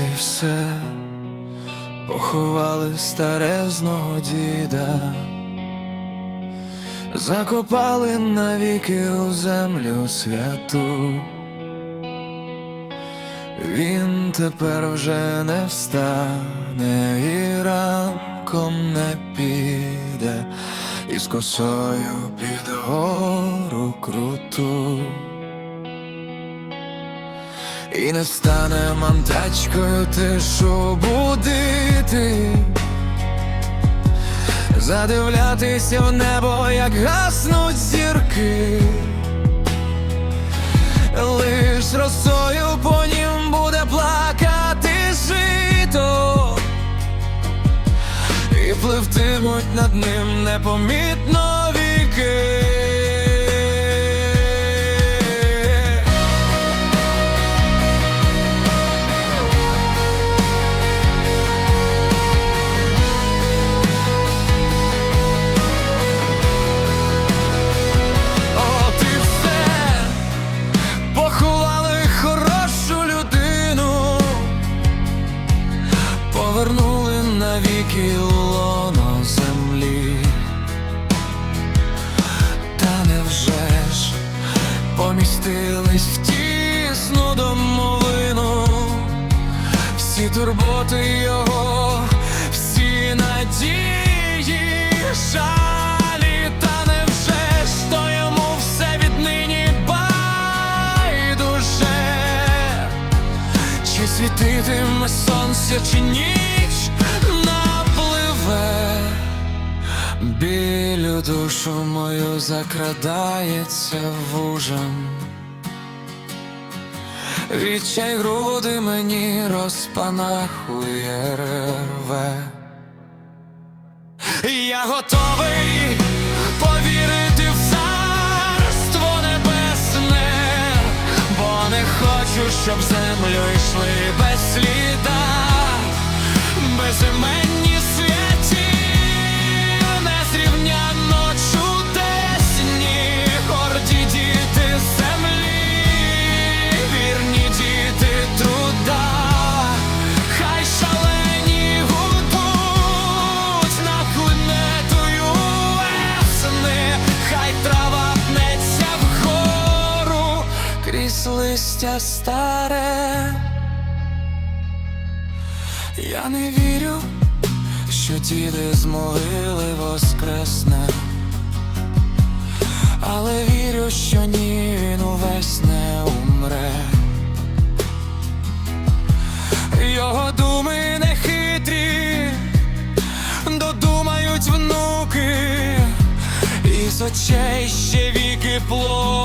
І все, поховали старезного діда, закопали навіки у землю святу. Він тепер вже не встане і ранком не піде, із косою під гору круту. І не стане мантачкою тишу будити, задивлятися в небо, як гаснуть зірки, лиш росою по нім буде плакати жито, і пливтимуть над ним непомітно віки. Турботи його, всі надії, жалі, та невже ж то йому все віднині байдуже, чи світитиме сонце, чи ніч напливе. Біль у душу мою закрадається вужем Відчай груди мені розпанахує рве. Я готовий повірити в царство небесне, бо не хочу, щоб землю йшли без сліда, листя старе. Я не вірю, що діди з воскресне, але вірю, що ні, він увесь не умре. Його думи не хитрі, додумають внуки, і з очей ще віки плома